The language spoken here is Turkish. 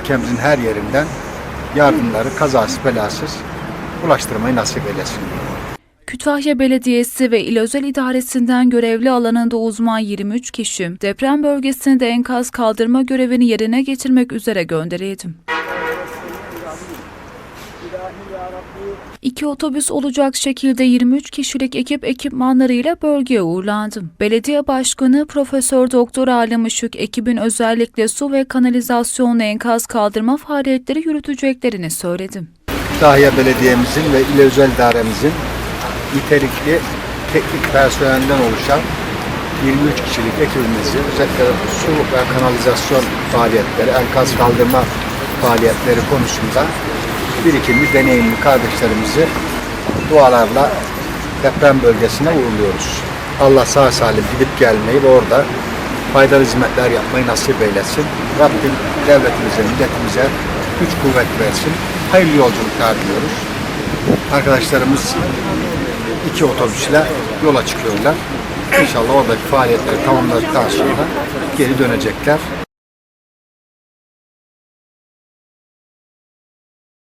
ülkemizin her yerinden yardımları kazasız belasız ulaştırmayı nasip eylesin. Kütahya Belediyesi ve İl Özel İdaresi'nden görevli alanında uzman 23 kişi deprem bölgesinde enkaz kaldırma görevini yerine getirmek üzere gönderildi. İki otobüs olacak şekilde 23 kişilik ekip ekipmanlarıyla bölgeye uğurlandı. Belediye Başkanı Profesör Doktor Alem Işık ekibin özellikle su ve kanalizasyonla enkaz kaldırma faaliyetleri yürüteceklerini söyledi. Kütahya Belediye'mizin ve İl Özel İdaremizin nitelikli teknik personelden oluşan 23 kişilik ekibimizi özellikle su ve kanalizasyon faaliyetleri, enkaz kaldırma faaliyetleri konusunda birikimli, deneyimli kardeşlerimizi dualarla deprem bölgesine uğurluyoruz. Allah sağ salim gidip gelmeyi ve orada faydalı hizmetler yapmayı nasip eylesin. Rabbim devletimize, milletimize güç kuvvet versin. Hayırlı yolculuklar diliyoruz. Arkadaşlarımız iki otobüsle yola çıkıyorlar. İnşallah oradaki faaliyetleri tamamladıktan sonra geri dönecekler.